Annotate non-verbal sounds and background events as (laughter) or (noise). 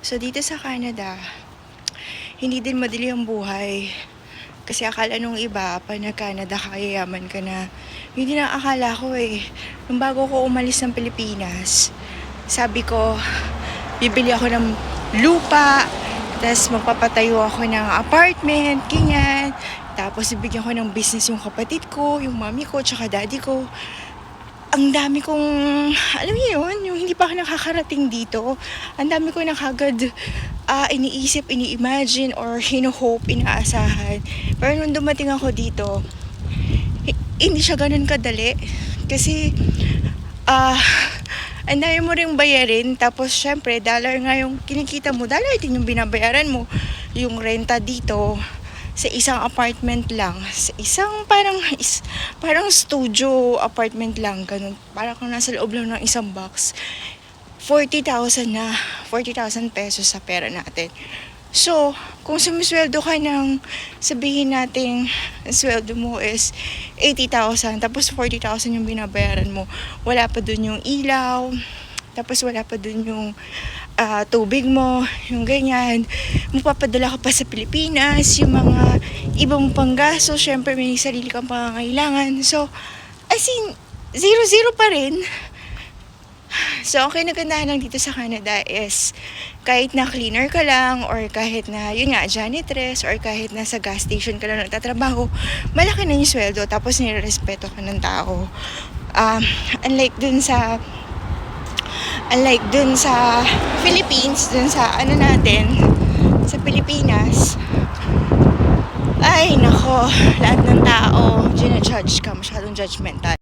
So dito sa Canada, hindi din madali ang buhay. Kasi akala nung iba, pa na Canada kayayaman ka na. Hindi na akala ko eh. Nung bago ko umalis ng Pilipinas, sabi ko, bibili ako ng lupa, tapos magpapatayo ako ng apartment, ganyan. Tapos ibigyan ko ng business yung kapatid ko, yung mami ko, tsaka daddy ko ang dami kong, alam niyo yun, yung hindi pa ako nakakarating dito, ang dami ko na kagad ah, iniisip, ini-imagine, or hino-hope, inaasahan. Pero nung dumating ako dito, hi- hindi siya ganun kadali. Kasi, ah, ang dami mo ring bayarin, tapos syempre, dollar nga yung kinikita mo, dollar din yung binabayaran mo. Yung renta dito, sa isang apartment lang, sa isang parang (laughs) is, parang studio apartment lang, ganun. Parang kung nasa loob lang ng isang box. 40,000 na, 40,000 pesos sa pera natin. So, kung sumisweldo ka ng, sabihin natin, sweldo mo is 80,000, tapos 40,000 yung binabayaran mo, wala pa dun yung ilaw, tapos wala pa dun yung ah, tubig mo, yung ganyan. Mapapadala ka pa sa Pilipinas, yung mga ibang panggaso, syempre may sarili kang pangangailangan. So, as in, zero-zero pa rin. So, ang kinagandahan lang dito sa Canada is kahit na cleaner ka lang or kahit na, yun nga, janitress or kahit na sa gas station ka lang nagtatrabaho, malaki na yung sweldo tapos nirespeto ka ng tao. Um, unlike dun sa unlike dun sa Philippines, dun sa ano natin, sa Pilipinas, ay nako, lahat ng tao, ginajudge ka, masyadong judgmental.